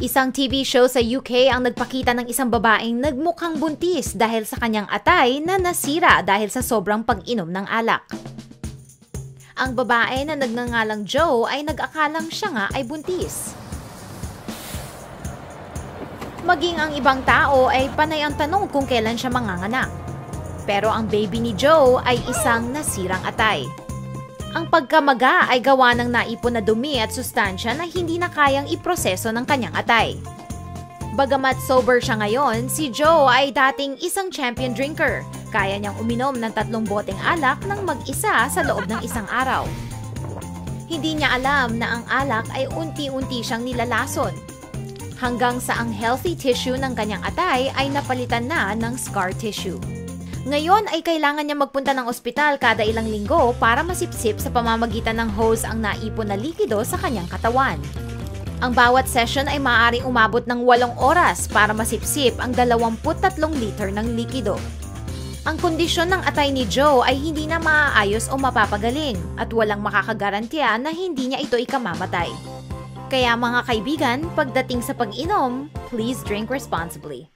Isang TV show sa UK ang nagpakita ng isang babaeng nagmukhang buntis dahil sa kanyang atay na nasira dahil sa sobrang pag-inom ng alak. Ang babae na nagngangalang Joe ay nag-akalang siya nga ay buntis. Maging ang ibang tao ay panay ang tanong kung kailan siya manganganak. Pero ang baby ni Joe ay isang nasirang atay. Ang pagkamaga ay gawa ng naipon na dumi at sustansya na hindi na kayang iproseso ng kanyang atay. Bagamat sober siya ngayon, si Joe ay dating isang champion drinker. Kaya niyang uminom ng tatlong boteng alak ng mag-isa sa loob ng isang araw. Hindi niya alam na ang alak ay unti-unti siyang nilalason. Hanggang sa ang healthy tissue ng kanyang atay ay napalitan na ng scar tissue. Ngayon ay kailangan niya magpunta ng ospital kada ilang linggo para masipsip sa pamamagitan ng hose ang naipon na likido sa kanyang katawan. Ang bawat session ay maaaring umabot ng 8 oras para masipsip ang 23 liter ng likido. Ang kondisyon ng atay ni Joe ay hindi na maaayos o mapapagaling at walang makakagarantiya na hindi niya ito ikamamatay. Kaya mga kaibigan, pagdating sa pag-inom, please drink responsibly.